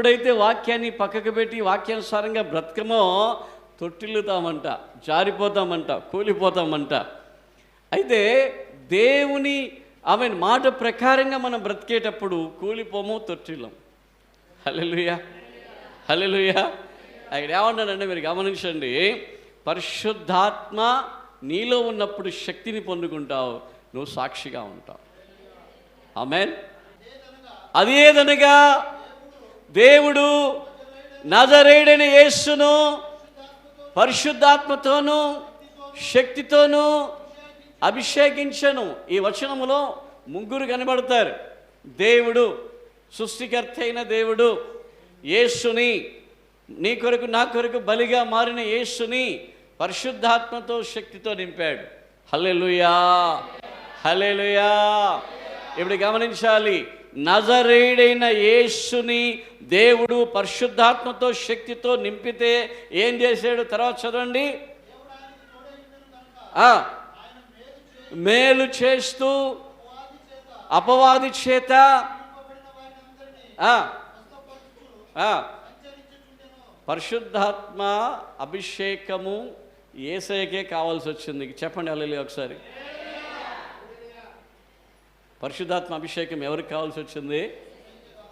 ఎప్పుడైతే వాక్యాన్ని పక్కకు పెట్టి వాక్యానుసారంగా బ్రతకమో తొట్టిల్లుతామంట జారిపోతామంట కూలిపోతామంట. అయితే దేవుని ఆమె మాట ప్రకారంగా మనం బ్రతికేటప్పుడు కూలిపోము తొట్టిల్లం. హలెలుయా హలెలుయా ఆయన ఏమన్నాడంటే మీరు గమనించండి పరిశుద్ధాత్మ నీలో ఉన్నప్పుడు శక్తిని పొందుకుంటావు నువ్వు సాక్షిగా ఉంటావు. ఆమెన్. అదేదనగా దేవుడు నజరేడని యేసును పరిశుద్ధాత్మతోనూ శక్తితోనూ అభిషేకించను. ఈ వచనములో ముగ్గురు కనబడతారు. దేవుడు సృష్టికర్త అయిన దేవుడు యేసుని నీ కొరకు నా కొరకు బలిగా మారిన యేసుని పరిశుద్ధాత్మతో శక్తితో నింపాడు. హలెలుయా హలెలుయా ఇప్పుడు గమనించాలి. నజరేడైన యేసుని దేవుడు పరిశుద్ధాత్మతో శక్తితో నింపితే ఏం చేశాడు? తర్వాత చదవండి. మేలు చేస్తూ అపవాది చేత పరిశుద్ధాత్మ అభిషేకము ఏసైకే కావాల్సి వచ్చింది. చెప్పండి అల్లెలి ఒకసారి. పరిశుద్ధాత్మ అభిషేకం ఎవరికి కావాల్సి వచ్చింది?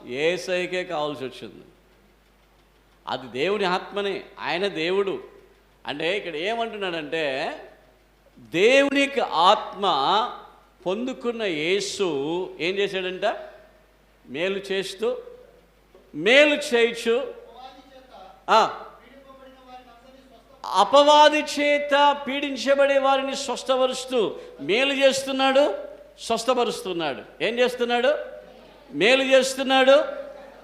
ఏసైకే కావాల్సి వచ్చింది. అది దేవుని ఆత్మనే ఆయన దేవుడు. అంటే ఇక్కడ ఏమంటున్నాడంటే దేవునికి ఆత్మ పొందుకున్న యేసు ఏం చేశాడంట? మేలు చేస్తూ మేలు చేయొచ్చు అపవాది చేత పీడించబడే వారిని స్వస్థపరుస్తూ మేలు చేస్తున్నాడు. స్వస్థపరుస్తున్నాడు. ఏం చేస్తున్నాడు? మేలు చేస్తున్నాడు.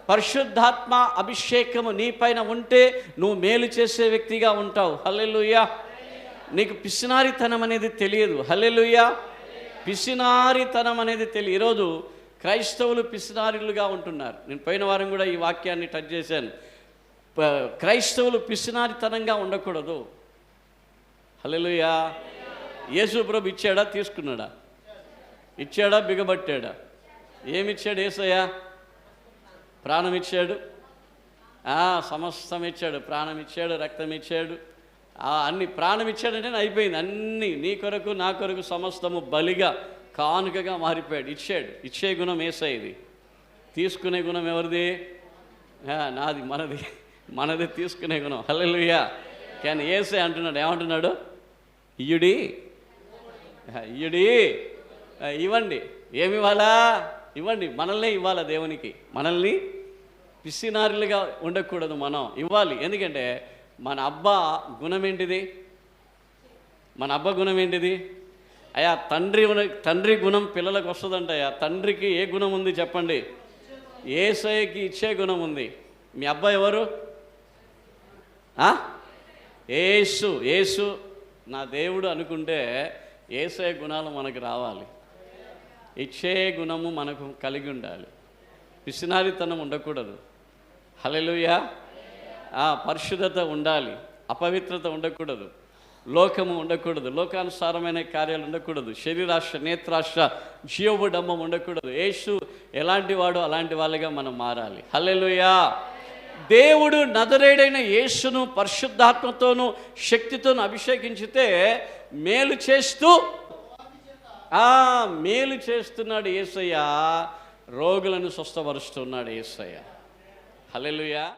పరిశుద్ధాత్మ అభిషేకము నీపైన ఉంటే నువ్వు మేలు చేసే వ్యక్తిగా ఉంటావు. హల్లెలుయ్యా నీకు పిసినారితనం అనేది తెలియదు. హల్లెలుయ్యా పిసినారితనం అనేది తెలియదు ఈరోజు క్రైస్తవులు పిసినారిలుగా ఉంటున్నారు. నేను పోయిన వారం కూడా ఈ వాక్యాన్ని టచ్ చేశాను. క్రైస్తవులు పిసినారితనంగా ఉండకూడదు. హల్లెలుయ్యా యేసు ప్రభు ఇచ్చాడా? తీసుకున్నాడా? ఇచ్చాడా బిగబట్టాడా? ఏమిచ్చాడు ఏసయ్యా? ప్రాణం ఇచ్చాడు సమస్తం ఇచ్చాడు ప్రాణం ఇచ్చాడు రక్తం ఇచ్చాడు అన్ని ప్రాణం ఇచ్చాడంటే అయిపోయింది. అన్ని నీ కొరకు నా కొరకు సమస్తము బలిగా కానుకగా మారిపోయాడు. ఇచ్చాడు. ఇచ్చే గుణం ఏసయ్యది తీసుకునే గుణం ఎవరిది? ఆ, నాది మనది. మనది తీసుకునే గుణం. హల్లెలూయా. కానీ ఏసై అంటున్నాడు. ఏమంటున్నాడు? ఇయుడి ఇయుడి ఇవ్వండి. ఏమి ఇవ్వాలా? ఇవ్వండి. మనల్ని ఇవ్వాలా దేవునికి? మనల్ని పిసినారులుగా ఉండకూడదు మనం. ఇవ్వాలి. ఎందుకంటే మన అబ్బా గుణం ఏంటిది మన అబ్బ గుణం ఏంటిది అయ్యా తండ్రి తండ్రి గుణం పిల్లలకు వస్తుందంటయ్యా తండ్రికి ఏ గుణం ఉంది చెప్పండి? ఏసైకి ఇచ్చే గుణం ఉంది. మీ అబ్బాయి ఎవరు? ఏసు. ఏసు నా దేవుడు అనుకుంటే ఏసఐ గుణాలు మనకు రావాలి. ఇచ్చే గుణము మనకు కలిగి ఉండాలి. పిసినారితనం ఉండకూడదు. హలలుయా పరిశుద్ధత ఉండాలి. అపవిత్రత ఉండకూడదు. లోకము ఉండకూడదు. లోకానుసారమైన కార్యాలు ఉండకూడదు. శరీరాష్ట్ర నేత్రాష్ట్ర జీవబుడంబం ఉండకూడదు. యేసు ఎలాంటి వాడు అలాంటి వాళ్ళగా మనం మారాలి. హలెలుయా దేవుడు నదరేడైన యేసును పరిశుద్ధాత్మతోనూ శక్తితోనూ అభిషేకించితే మేలు చేస్తూ ఆ మేలు చేస్తున్నాడు ఏసయ్య. రోగులను స్వస్థపరుస్తున్నాడు ఏసయ్య. హల్లెలూయా.